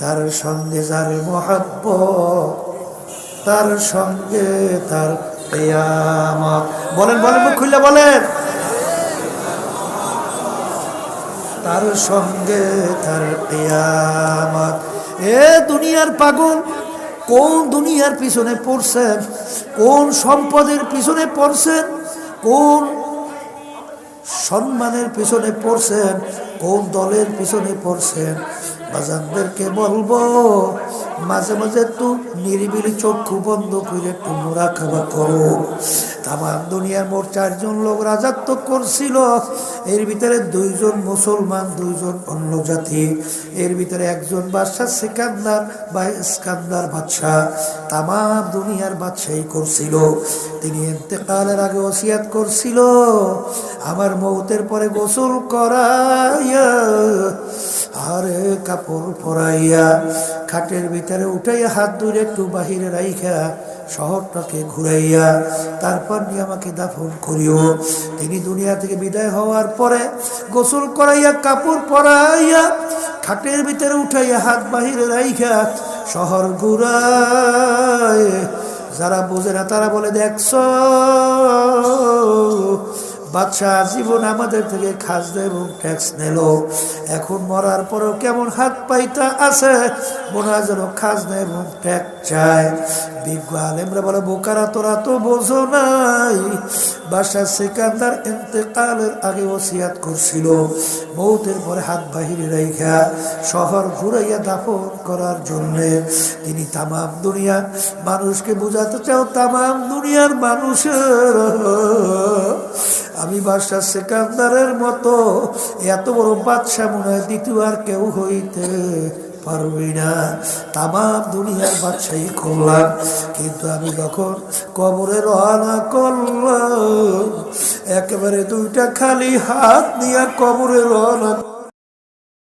যার সঙ্গে যার মহাব্ব তার সঙ্গে তার কিয়ামত। বলেন বলেন খুললে বলেন। তার সঙ্গে তার কিয়ামত। এ দুনিয়ার পাগল, কোন দুনিয়ার পিছনে পড়ছেন? কোন সম্পদের পিছনে পড়ছেন? কোন সম্মানের পিছনে পড়ছেন? কোন দলের পিছনে পড়ছেন? বাজানদেরকে বলব, মাঝে মাঝে একটু নিরিবিলি চক্ষু বন্ধ করে একটু খাওয়া করো। তামাম দুনিয়ার মোট চারজন লোক রাজাত্ব করছিল। এর ভিতরে দুইজন মুসলমান, দুইজন অন্য জাতি। এর ভিতরে একজন বাদশাহ সিকান্দার বা ইস্কান্দার বাদশাহ। তামাম দুনিয়ার বাদশাহী করছিল। তিনি এতেকালের আগে ওসিয়াত করছিল। আমার মৌতের পরে গোসল করাইয়া আরে কাপড় পরাইয়া খাটের ভিতরে উঠাইয়া হাত ধরে একটু বাহিরে রাইখা শহরটাকে ঘুরাইয়া তারপর নিয়ে আমাকে দাফন করিও। তিনি দুনিয়া থেকে বিদায় হওয়ার পরে গোসল করাইয়া কাপড় পরাইয়া খাটের ভিতরে উঠাইয়া হাত বাহিরে রাইখা শহর ঘুরায়। যারা বোঝে না তারা বলে, দেখছ বাদশাহ জীবন আমাদের থেকে খাজনা এবং ট্যাক্স নিল। এখন মরার পরেও কেমন হাত পাইতা আছে? মনে হয় যেন খাজনা এবং ট্যাক্স চায়। বিজ্ঞ আলেমরা বলে, বোকারা তোরা তো বোঝো নাই। বাদশাহ সিকান্দার ইন্তেকালের আগে ওসিয়াত করছিল। মৌতের পরে হাত বাহিরে রাইখা, শহর ঘুরাইয়া দাফন করার জন্যে। তিনি তামাম দুনিয়া মানুষকে বোঝাতে চাও, তামাম দুনিয়ার মানুষের। আমি বাদশাহ সেকান্দারের মতো। এত বড় বাদশাহ মনে হয় দ্বিতীয় আর কেউ হইতে পারবি না। তামাম দুনিয়ার বাদশাহী করলাম কিন্তু আমি যখন কবরে রওনা করলাম, একেবারে দুইটা খালি হাত নিয়ে কবরে রওনা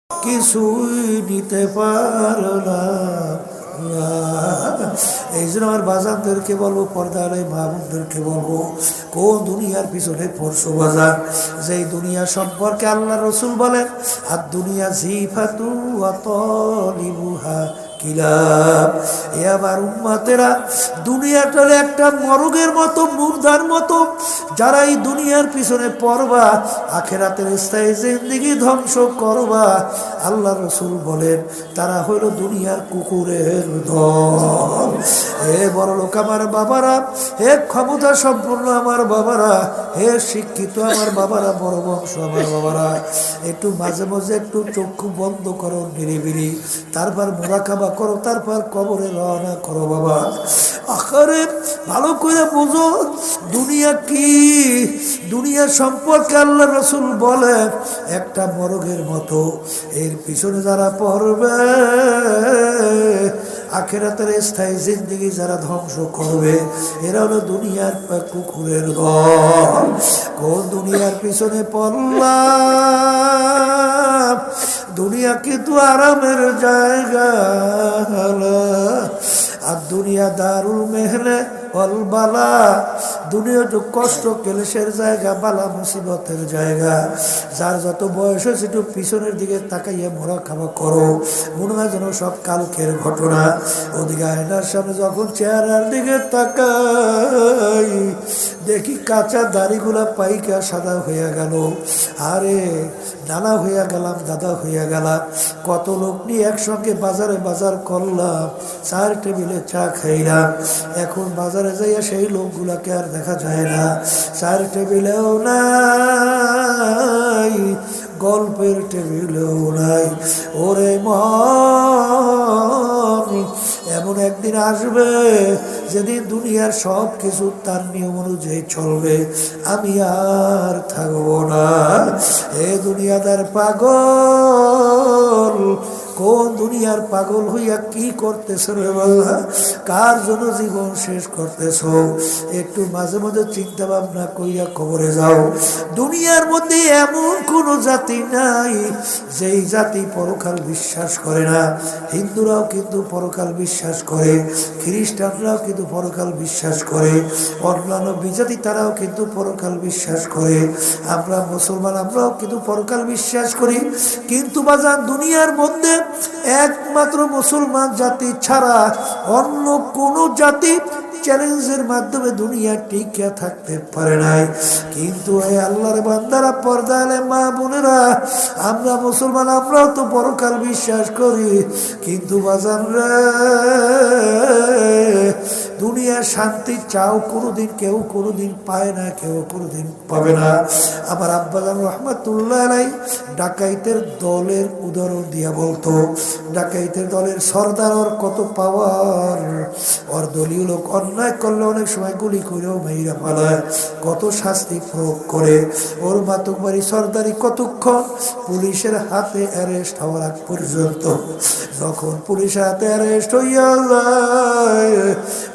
কিছুই নিতে পারলাম না। এই জন্য আমার বাজারদেরকে বলব এই মাহবুবদেরকে বলব, কোন দুনিয়ার পিছনে পরশু বাজার? যেই দুনিয়া সম্পর্কে আল্লাহ রসুল বলেন আর দুনিয়া জিফাতু অতলিবুহা কিলাব। এ একটা মরগের মতো মতো, যারা এই দুনিয়ার পিছনে স্থায়ী ধ্বংস করবা। আল্লাহ রসুল বলেন, তারা হইল দুনিয়ার কুকুরের দল। হে বড় লোক আমার বাবারা, হে ক্ষমতা সম্পূর্ণ আমার বাবারা, হে শিক্ষিত আমার বাবারা, বড় বংশ আমার বাবারা, একটু মাঝে মাঝে একটু চক্ষু বন্ধ করো নিরিবিলি, তারপর মোরাকাবা করো, তারপর কবরে রওনা করো বাবা। আকারে ভালো করে বুঝো, দুনিয়া কি? দুনিয়া সম্পর্কে আল্লাহ রসুল বলে, একটা মরগের মতো, এর পিছনে যারা পড়বে আখেরাতের স্থায়ী জিন্দিগি যারা ধ্বংস করবে, এরা হলো দুনিয়ার কুকুরের ঘর। কোন দুনিয়ার পিছনে পড়লাম? দুনিয়া কিন্তু আরামের জায়গা আর দুনিয়া দারুল মেহনে অলবালা দুনিয়া তো কষ্ট কেলেশের জায়গা, বালা মুসিবতের জায়গা। যার যত বয়স হয়েছে, একটু পিছনের দিকে তাকাইয়া মরা খাওয়া করো। মনে হয় যেন সব কালকের ঘটনা। ওদিকে আয়নার সামনে যখন চেহারার দিকে তাকাই, দেখি কাঁচা দাড়িগুলা পাইকা সাদা হইয়া গেল। আরে নানা হইয়া গেলাম, দাদা হইয়া গেলাম। কত লোক নিয়ে একসঙ্গে বাজারে বাজার করলাম, চার টেবিলে চা খাইলাম। এখন বাজারে যাইয়া সেই লোকগুলাকে আর দেখা যায় না। চার টেবিলেও নাই, গল্পের টেবিলেও নাই। ওরে মন এমন একদিন আসবে যেদিন দুনিয়ার সব কিছু তার নিয়ম অনুযায়ী চলবে। আমি আর থাকব না। এ দুনিয়াদার পাগল কোন দুনিয়ার পাগল হইয়া কি করতেছ রে বাবা কার জন্য জীবন শেষ করতেছ? একটু মাঝে মাঝে চিন্তা ভাবনা কইয়া কবরে যাও। দুনিয়ার মধ্যে এমন কোন জাতি নাই, যেই জাতি পরকাল বিশ্বাস করে না। হিন্দুরাও কিন্তু পরকাল বিশ্বাস করে, খ্রিস্টানরাও কিন্তু পরকাল বিশ্বাস করে, অন্যান্য বিজাতি তারাও কিন্তু পরকাল বিশ্বাস করে। আমরা মুসলমান আমরাও কিন্তু পরকাল বিশ্বাস করি। কিন্তু বাজার দুনিয়ার মধ্যে একমাত্র মুসলমান জাতি ছাড়া অন্য কোনো জাতি চ্যালেঞ্জের মাধ্যমে দুনিয়া টিকে থাকতে পারে নাই। কিন্তু এই আল্লাহর বান্দারা পর্দালে মা বোনেরা, আমরা মুসলমান, আমরাও তো পরকাল বিশ্বাস করি। কিন্তু বাজান রে, দুনিয়ার শান্তি চাও কোনোদিন, কেউ কোনোদিন পায় না, কেউ কোনোদিন পাবে না। আবার আব্বাজান রহমাতুল্লাহ আলাই ডাকাইতের দলের উদাহরণ দিয়া বলতো, ডাকাইতের দলের সর্দার ওর কত পাওয়ার ওর দলীয় লোক অন্যায় করলে অনেক সময় গুলি করেও মেয়েরা পালায়। কত শাস্তি প্রয়োগ করে। ওর মাতুক বাড়ি সর্দারি কতক্ষণ পুলিশের হাতে অ্যারেস্ট হওয়ার আগ পর্যন্ত। যখন পুলিশের হাতে অ্যারেস্ট হইয়া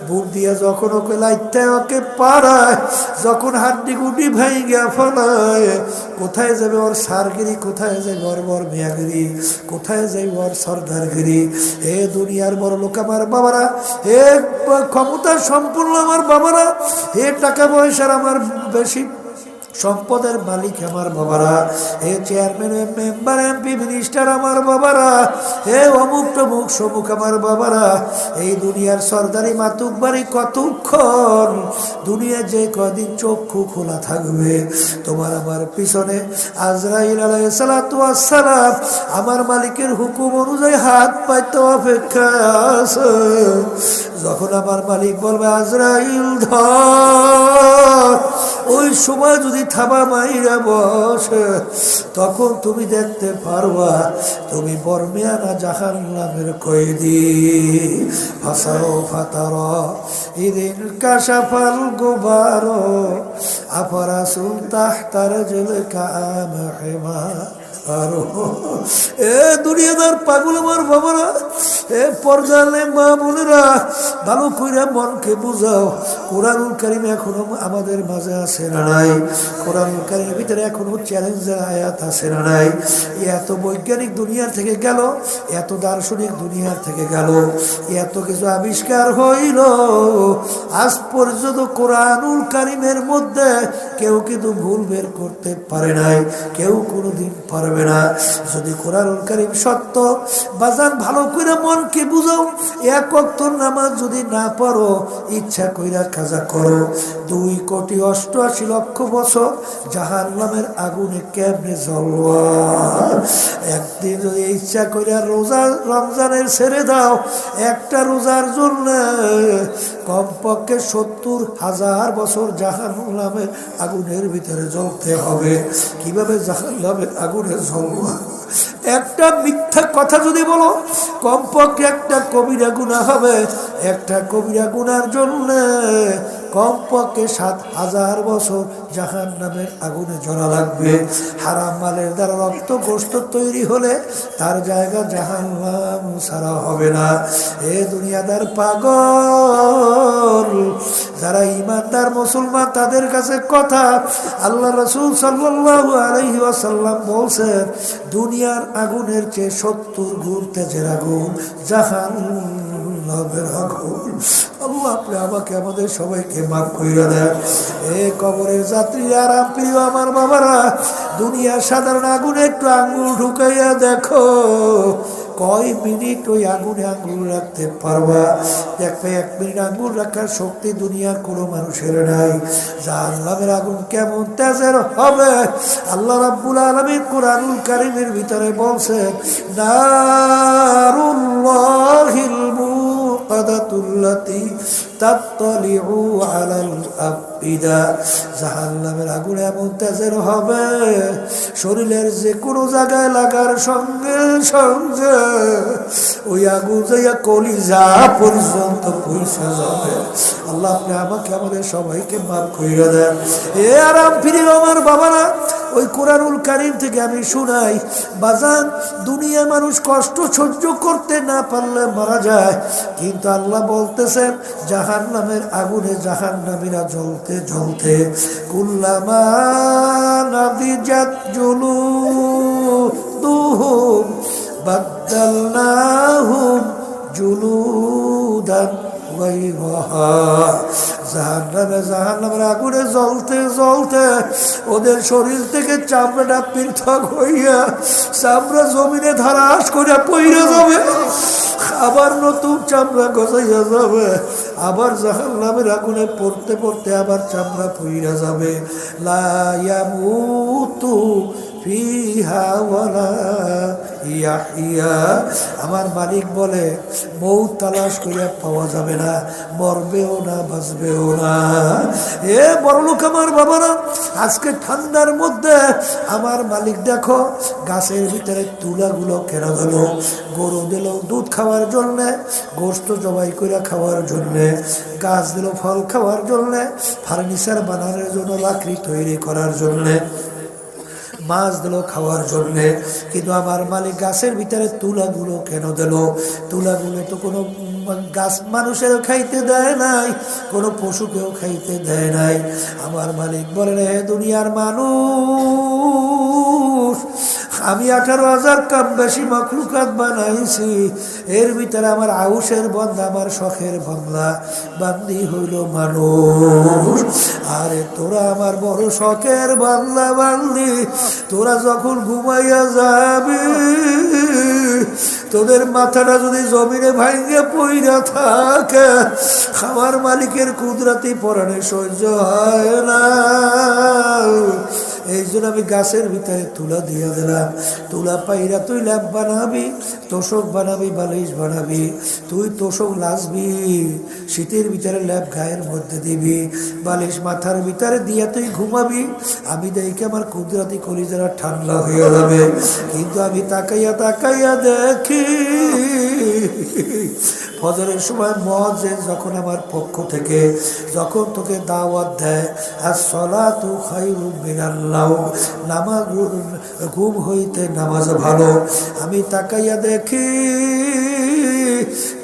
বুট দিয়া যখন ওকে লাইতে ওকে পাড়ায়, যখন হাড্ডি গুডি ভাইগা ফলায়, কোথায় যাবে ওর সারগিরি, কোথায় যাবে ওর বর মিয়াগিরি, কোথায় যাবে ওর সর্দারগিরি? এ দুনিয়ার বড় লোক আমার বাবারা, এ ক্ষমতা সম্পূর্ণ আমার বাবারা, এ টাকা পয়সার আমার বেশি সম্পদের মালিক আমার বাবারা হে চেয়ারম্যান মেম্বার এমপি মিনিস্টার আমার বাবারা হে অমুক টমুক সমুক আমার বাবারা, এই দুনিয়ার সর্দারি মাতুক বাড়ি কতক্ষণ? দুনিয়া যে কদিন চক্ষু খোলা থাকবে। তোমার আমার পিছনে আজরাইল আলাইসালাম আমার মালিকের হুকুম অনুযায়ী হাত পাইতে অপেক্ষা আছে। যখন আমার মালিক বলবে, আজরাইল, ধর। ওই সময় যদি থাবা মাইরা বসে, তখন তুমি দেখতে পারবা, তুমি বর্মিয়ানা জাহান নামের কয়েদি ফাসাও ফাতার, ইদিন কাশাফাল গোবার, আফারা সুলতাহ তার জেল কাম আরও এ দুনিয়াদার পাগল আমার বাবারা এ পর্দালে মা বোনেরা, ভালো কইরা মনকে বুঝাও। কোরআনুল কারিম এখনও আমাদের মাঝে আছে না নাই? কোরআনুল কারিমের ভিতরে এখনও চ্যালেঞ্জের আয়াত আছে না নাই? এত বৈজ্ঞানিক দুনিয়ার থেকে গেল এত দার্শনিক দুনিয়ার থেকে গেল এত কিছু আবিষ্কার হইল। আজ পর্যন্ত কোরআনুল কারিমের মধ্যে কেউ কিন্তু ভুল বের করতে পারে নাই, কেউ কোনোদিন পারবে না। যদি কোরআনুল কারিম সত্য বাজার ভালো করে মনকে বুঝাও, এক অক্তর নামাজ যদি না পড়ো, ইচ্ছা কইরা কাজা করো। দুই কোটি অষ্টআশি লক্ষ বছর জাহান নামের আগুনে কেমনে জ্বলবা? একদিন যদি ইচ্ছা কইরা রোজা রমজানের ছেড়ে দাও, একটা রোজার জন্য কমপক্ষে সত্তর হাজার বছর জাহান নামের আগুনের ভিতরে জ্বলতে হবে। কীভাবে জাহান নামের আগুনে জ্বলবা? একটা মিথ্যা কথা যদি বলো কমপক্ষে একটা কবিরা গুণা হবে একটা কবিরা গুনার জন্য কমপক্ষে সাত হাজার বছর জাহান নামের আগুনে জ্বলা লাগবে। হারাম মালের দ্বারা রক্ত গোস্ত তৈরি হলে তার জায়গা জাহান ছাড়া হবে না। এ দুনিয়াদার পাগল, যারা ইমানদার মুসলমান, তাদের কাছে কথা। আল্লাহ রসুল সাল্লাহ আলহি আসাল্লাম বলছেন, দুনিয়ার আগুনের চেয়ে সত্তর গুণ তেজের আগুন জাহান আল্লাহ আপনি আমাকে, আমাদের সবাইকে মাফ কইরা দেন। এ কবরের যাত্রীরা আরাম প্রিয় আমার বাবারা, দুনিয়ার সাধারণ আগুনে একটু আঙ্গুল ঢুকাইয়া দেখো। কয় মিনিট ওই আগুনে আঙ্গুল রাখতে পারবা? দেখবে এক মিনিট আঙ্গুল রাখার শক্তি দুনিয়ার কোনো মানুষের নাই। জাহান্নামের আগুন কেমন তেজের হবে, আল্লাহ রাব্বুল আলমীর কোরআনুল কারিমের ভিতরে বলছেন নারুল্লাহিল মুকাদাতুল্লাতি তাত্তালিউ আলাল আফিদা জাহান্নামের আগুন এমন তেজের হবে, শরীরের যে কোনো জায়গায় লাগার সঙ্গে সঙ্গে ওই আগুন যাইয়া কলিজা পর্যন্ত পয়সা যাবে। আল্লাহ আপনি আমাকে, আমাদের সবাইকে মাফ কইরা দেন। এ আরাম ফিরে আমার বাবারা, ওই কোরআনুল কারিম থেকে আমি শুনাই, বাজান দুনিয়া মানুষ কষ্ট সহ্য করতে না পারলে মারা যায়। কিন্তু আল্লাহ বলতেছেন জাহান নামের আগুনে জাহান নামীরা জ্বলতে জ্বলতে কুল্লামা নাদিজাত জুলু দুহুম বাদ্দালনাহুম জুলুদান। জাহান নামে জ্বলতে জ্বলতে ওদের শরীর থেকে চামড়াটা পৃথক হইয়া চামড়া জমিনে ধারাস করে পইরে যাবে। আবার নতুন চামড়া গজাইয়া যাবে। আবার জাহান নামের আগুনে পড়তে পড়তে আবার চামড়া পইরা যাবে। লায়ামু তু ফিহা ওয়ালা ইয়াহিয়া আমার মালিক বলে, বউ তালাশ করিয়া পাওয়া যাবে না, মরবেও না, বাঁচবেও না। এ বড় লোক আমার বাবারা, আজকে ঠান্ডার মধ্যে আমার মালিক দেখো, গাছের ভিতরে তুলাগুলো কেনা গেল। গরু দিল দুধ খাওয়ার জন্যে গোস্ত জবাই করে খাওয়ার জন্যে, গাছ দিল ফল খাওয়ার জন্যে, ফার্নিচার বানানোর জন্য, লাকড়ি তৈরি করার জন্যে। মাছ দিল খাওয়ার জন্যে। কিন্তু আমার মালিক গাছের ভিতরে তুলাগুলো কেন দিল? তুলাগুলো তো কোনো গাছ মানুষের খাইতে দেয় নাই, কোনো পশুকেও খাইতে দেয় নাই। আমার মালিক বলে রে দুনিয়ার মানুষ আমি আঠারো হাজার কম বেশি মখলুকাত বানাইছি। এর ভিতরে আমার আউসের বন্ধ, আমার শখের বাংলা বান্দি হইল মানুষ। আরে তোরা আমার বড় শখের বাংলা বান্দি। তোরা যখন ঘুমাইয়া যাবি, তোদের মাথাটা যদি জমিনে ভাঙ্গে পইরা থাকে আমার মালিকের কুদরাতি পরাণে সহ্য হয় না। এই জন্য আমি গাছের ভিতরে তুলা দিয়ে দিলাম। তুলা পাইরা তুই ল্যাব বানাবি, তোষক বানাবি, বালিশ বানাবি, তুই তোষক লাসবি শীতের ভিতরে ল্যাপ গায়ের মধ্যে দিবি, বালিশ মাথার ভিতরে দিয়ে তুই ঘুমাবি। আমি দেখি আমার কুদরাতি কলিজারা ঠান্ডা হয়ে যাবে। কিন্তু আমি তাকাইয়া তাকাইয়া দেখি, ফজরের সময় মহাজেন যখন আমার পক্ষ থেকে, যখন তোকে দাওয়াত দেয় আর সলা তু খাই বিনাল্লাহ নামাজ ঘুম হইতে নামাজ ভালো। আমি তাকাইয়া দেখি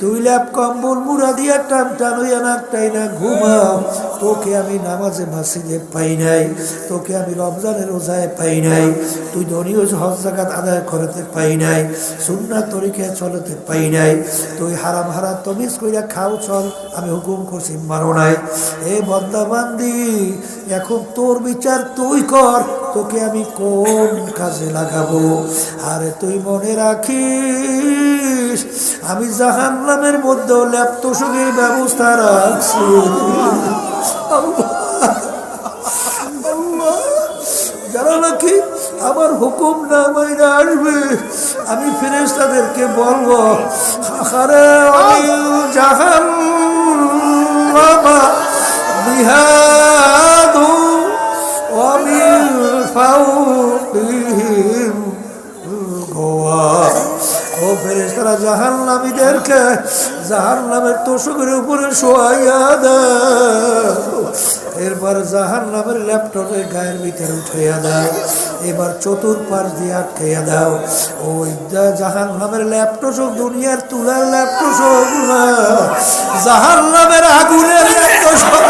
তুই ল্যাপ কম্বল মুড়া দিয়া টান টান হইয়া নাকটাই না ঘুমাও। তোকে আমি নামাজে মাসিদে পাই নাই, তোকে আমি রমজানের রোজায় পাই নাই, তুই ধনী হজ জাগাত আদায় করতে পাই নাই সুন্না তরিকে চলতে পাই নাই, তুই হারাম হারাম তমিজ কইরা খাও, চল, আমি হুকুম করছি, মারো নাই। এ বন্দাবান্দি এখন তোর বিচার তুই কর। তোকে আমি কোন কাজে লাগাবো? আরে তুই মনে রাখিস, আমি জাহান নামের মধ্যেও ল্যাপটসকের ব্যবস্থা রাখছি। যারা নাকি আমার হুকুম না মাইরা আসবে, আমি ফিরেস তাদেরকে বলব, আরে জাহান বিহাদু আলাইহিম গোয়া ও ফেরেশতারা জাহান্নামীদেরকে জাহান্নামের তোষকের উপরে শোয়াইয়া দাও এরপর জাহান্নামের ল্যাপটপের গায়ের ভিতরে উঠাইয়া দাও। এবার চতুর্পাশ দিয়ে আটকাইয়া দাও ওই জাহান্নামের ল্যাপটসক দুনিয়ার তুলার ল্যাপটসক জাহান্নামের আগুনের ল্যাপটপ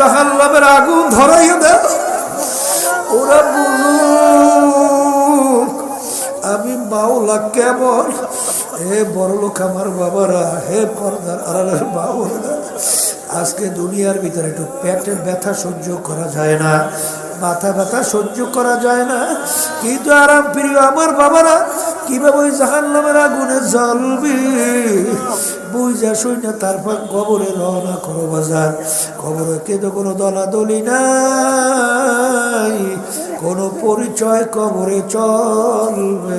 জাহান্নামের আগুন ধরাইয়া দেয় ওরা বলুক, আমি মাওলা কেমন? হে বড় লোক আমার বাবারা, হে পর্দার আড়ালের বাবারা, আজকে দুনিয়ার ভিতরে একটু পেটের ব্যথা সহ্য করা যায় না, মাথা ব্যথা সহ্য করা যায় না। কিন্তু আরাম প্রিয় আমার বাবারা, কীভাবে ওই জাহান নামের আগুনে জ্বলবি? বুঝা যা না, তারপর কবরে রওনা করো বাজার। কবরে কিন্তু কোনো দলাদলি নাই, কোনো পরিচয় কবরে চলবে।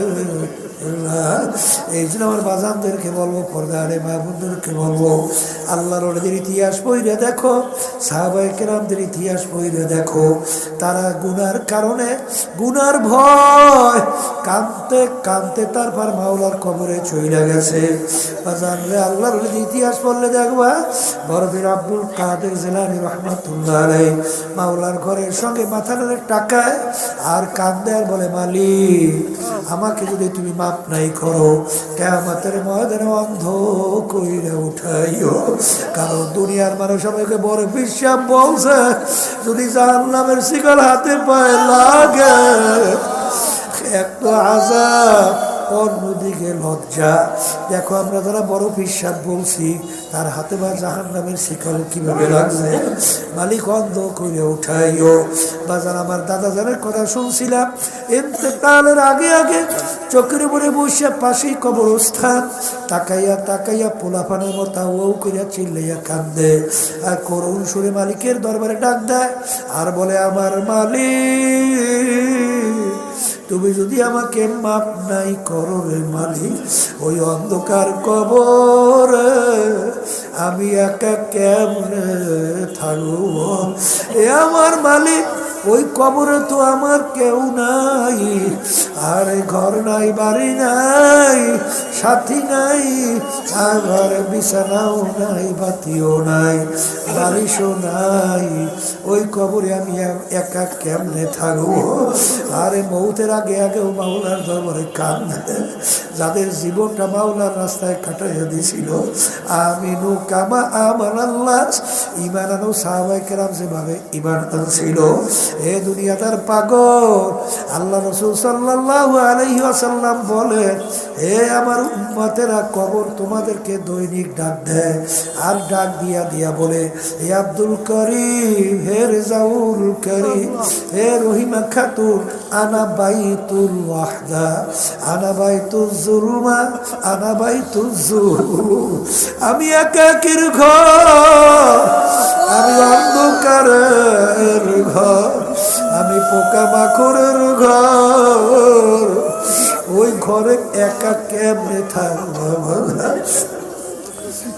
এই জন্য আমার বাজানদেরকে বলব পর্দারে মাহবুবদেরকে বলব, আল্লাহর ওদের ইতিহাস বইরে দেখো সাহাবাই কেরামদের ইতিহাস বইরে দেখো, তারা গুনার কারণে, গুনার ভয় কানতে কানতে তারপর মাওলার কবরে চইলা গেছে। বাজানরে আল্লাহর ওদের ইতিহাস পড়লে দেখবা বরফির আব্দুল কাদের জেলানি রহমতুল্লাহ আলাই মাওলার ঘরের সঙ্গে মাথার টাকায় আর কান্দে বলে, মালিক, আমাকে যদি তুমি মাপ নাই করো। কেমাতের ময়দানে অন্ধ কইরা উঠাইও। কারণ দুনিয়ার মানুষ আমাকে বড় বিশ্বাস বলছে, যদি জাহান নামের শিকল হাতে পায় লাগে এক তো আজাব অন্যদিকে লজ্জা। দেখো, আমরা যারা বড় পিসাব বলছি, তার হাতে বা জাহান নামের শিকল কীভাবে লাগছে? মালিক অন্ধ করে উঠাইও বাজার আমার দাদা জানের কথা শুনছিলাম এতেকালের আগে আগে চোখের উপরে বসে পাশেই কবরস্থান, তাকাইয়া তাকাইয়া পোলাপানের মতো ও করিয়া চিল্লাইয়া কান্দে। আর করুণ সুরে মালিকের দরবারে ডাক দেয়, আর বলে, আমার মালিক তুমি যদি আমাকে মাপ নাই করো রে মালিক, ওই অন্ধকার কবর আমি একা কেমনে থাকব? এ আমার মালিক, ওই কবরে তো আমার কেউ নাই। আর ঘর নাই, বাড়ি নাই, সাথী নাই আর বিছানাও নাই, বাতিও নাই, বারিশও নাই। ওই কবরে আমি একা কেমনে থাকব? আরে মৌতের আগে আগেও মাওলার দরবারে কান যাদের জীবনটা মাওলার রাস্তায় কাটাইয়া দিয়েছিল আমিনু কামা আমান আল্লাহ। ইমান আনো সাহাবাই কেরাম যেভাবে ইমান আনছিল। এ দুনিয়াটার পাগল। আল্লাহ রসুল সাল্লাহ আসাল্লাম বলে হে আমার উম্মতেরা কবর তোমাদেরকে দৈনিক ডাক দেয় আর ডাক দিয়া দিয়া বলে হে আব্দুল করিম, হে রেজাউল করিম, হে রহিমা খাতুন, আনা বাইতুল ওয়াহদা, আনা বাইতুল জুলমা, আনা বাইতুল জুল আমি একাকির ঘর, আমি অন্ধকারের ঘর আমি পোকা মাকড়ের ঘর। ওই ঘরে একা কেমনে থাকব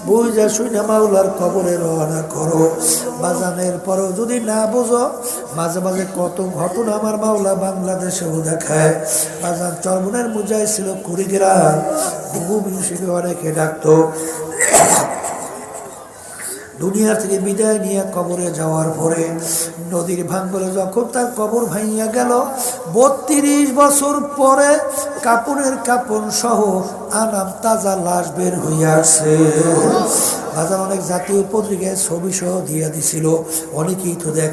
বুঝা শুনে মাওলার খবরে রওনা করো। বাজানের পরও যদি না বোঝো, মাঝে মাঝে কত ঘটনা আমার মাওলা বাংলাদেশেও দেখায়। বাজার চরমনের মুজাই ছিল কুড়িগ্রাম। ঘুঘু মিউসিকে অনেকে ডাকতো। দুনিয়া থেকে বিদায় নিয়ে কবরে যাওয়ার পরে নদীর ভাঙ্গলে যখন তার কবর ভাঙিয়া গেল, বত্রিশ বছর পরে কাপড়ের কাপড় সহ আনাম তাজা লাশ বের হইয়াছে বাজার অনেক জাতীয় পত্রিকায় ছবি সহ দিয়া দিছিল, অনেকেই তো দেখ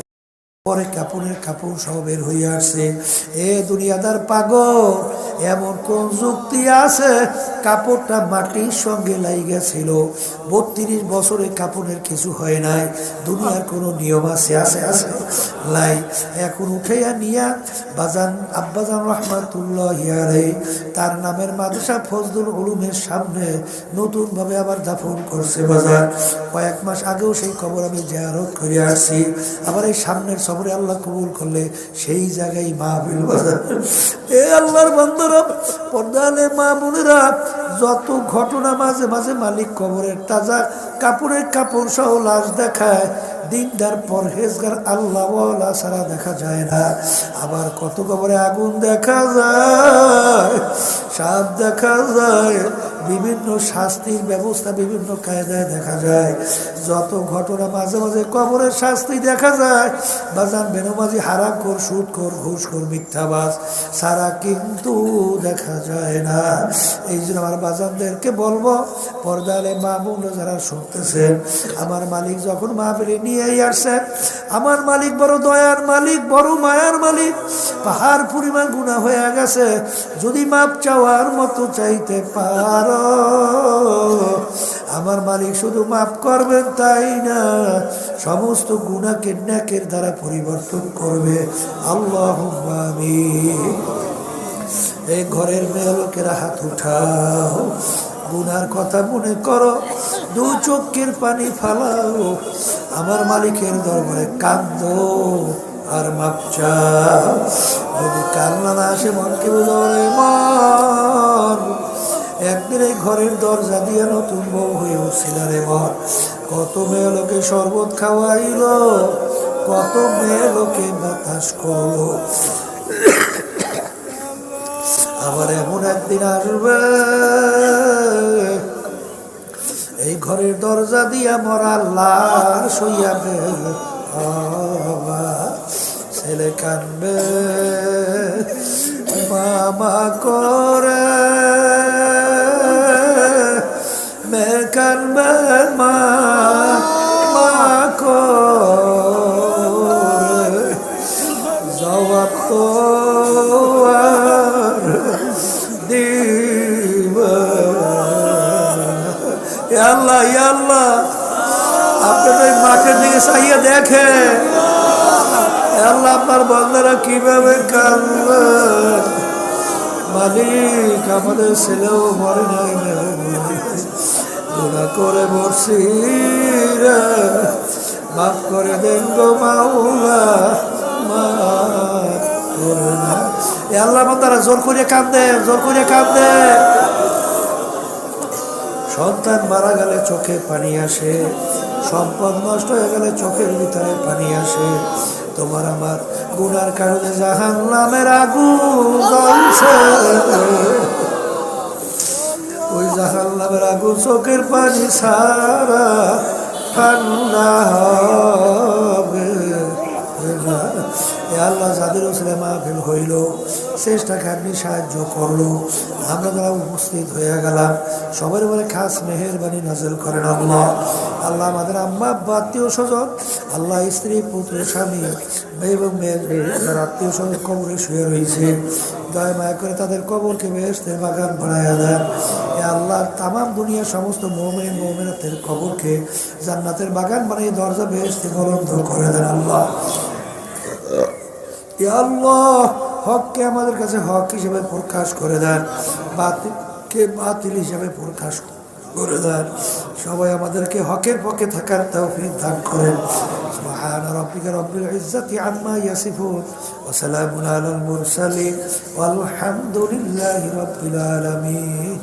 পরে কাপড়ের কাপড় সহ বের হইয়া আসছে এ দুনিয়াদার পাগল এমন কোন যুক্তি আছে? কাপড়টা মাটির সঙ্গে লাইগেছিল বত্রিশ বছরে কাপড়ের কিছু হয় নাই। দুনিয়ার কোনো নিয়ম আছে আছে আছে। লাই, এখন উঠাইয়া নিয়া বাজান, আব্বাজান রহমাতুল্লাহ হিয়ারে তার নামের মাদ্রাসা ফজলুল উলুমের সামনে নতুনভাবে আবার দাফন করছে বাজার কয়েক মাস আগেও সেই খবর আমি জিয়ারত করে আসছি। আবার এই সামনের সবরে আল্লাহ কবুল করলে সেই জায়গায় মাহবিল বাজার এ আল্লাহর বন্ধুরা পর্দালে মা বোনেরা যত ঘটনা মাঝে মাঝে মালিক কবরের তাজা কাপড়ের কাপড় সহ লাশ দেখায়, দিনদার পরহেজগার আল্লাহওয়ালা ছাড়া দেখা যায় না। আবার কত কবরে আগুন দেখা যায়, সাপ দেখা যায় বিভিন্ন শাস্তির ব্যবস্থা বিভিন্ন কায়দায় দেখা যায়। যত ঘটনা মাঝে মাঝে কবরের শাস্তি দেখা যায়। বাজান বেনমাজি হারাম কর সুদ কর ঘুষ কর মিথ্যাবাস সারা কিন্তু দেখা যায় না। এই জন্য আমার বাজানদেরকে বলব, পর্দালে মা বোন যারা শুনতেছেন, আমার মালিক যখন মা মাহফিলে নিয়েই আসছে, আমার মালিক বড় দয়ার মালিক, বড় মায়ার মালিক, পাহাড় পরিমাণ গুণা হয়ে গেছে। যদি মাপ চাওয়ার মতো চাইতে পারো আমার মালিক শুধু মাফ করবেন, তাই না? সমস্ত গুণাকে ন্যাকের দ্বারা পরিবর্তন করবে। আল্লাহ আমি এই ঘরের মেয়ে লোকেরা হাত উঠাও। গুনার কথা মনে করো। দু চোখের পানি ফালাও। আমার মালিকের দরবারে কান্দ আর মাপচা যদি কান্না না আসে, মনকে বোঝারে মন। একদিন এই ঘরের দরজা দিয়ে নতুন বউ হয়ে উঠছিল রে মন কত মেয়ে লোকে শরবত খাওয়াইল, কত মেয়ে লোকে বাতাস করল। আবার এমন একদিন আসবে, এই ঘরের দরজা দিয়া মরা লাল সইয়াবে ছেলে কানবে মামা করে আপনার বন্ধারা কীভাবে কাঁদবে? মালিক আমাদের ছেলেও মরে নাই গুণা করে বসছি রে। মাফ করে দেন গো মাওলা, মাফ করে না এ আল্লাহ তারা জোর করে কাঁদে, জোর করে কাঁদে। সন্তান মারা গেলে চোখে পানি আসে, সম্পদ নষ্ট হয়ে গেলে চোখের ভিতরে পানি আসে। তোমার আমার গুনার কারণে জাহান নামের আগুন জ্বলছে। ওই জাহান নামের আগুন চোখের পানি সারা ঠান্ডা হবে আল্লাহ যাদের ওসলে মাহফিল হইল চেষ্টাকে আপনি সাহায্য করল। আমরা যারা উপস্থিত হয়ে গেলাম সবার বলে খাস মেহেরবানি নাজেল করেন আল্লাহ। আল্লাহ আমাদের আম্মা, আব্বা স্বজন, আল্লাহ স্ত্রী, পুত্র, স্বামী মেয়ে এবং মেয়ের যারা আত্মীয় স্বজন কবরে শুয়ে রয়েছে, দয়া মায়া করে তাদের কবরকে বেহেস্তের বাগান বানায় দেন। এ আল্লাহ তামাম দুনিয়ার সমস্ত মোমেন, মোমেনাতের কবরকে জান্নাতের বাগান বানিয়ে দরজা বেহেস্তে বলন্দ করে দেন আল্লাহ। ইয়া আল্লাহ হককে আমাদের কাছে হক হিসেবে প্রকাশ করে দেন, বাতিলকে বাতিল হিসেবে প্রকাশ করে দেন সবাই আমাদেরকে হকের পক্ষে থাকার তৌফিক দান করেন سبحان ربك رب العزة عما يصفون وسلام على المرسلين والحمد لله رب العالمين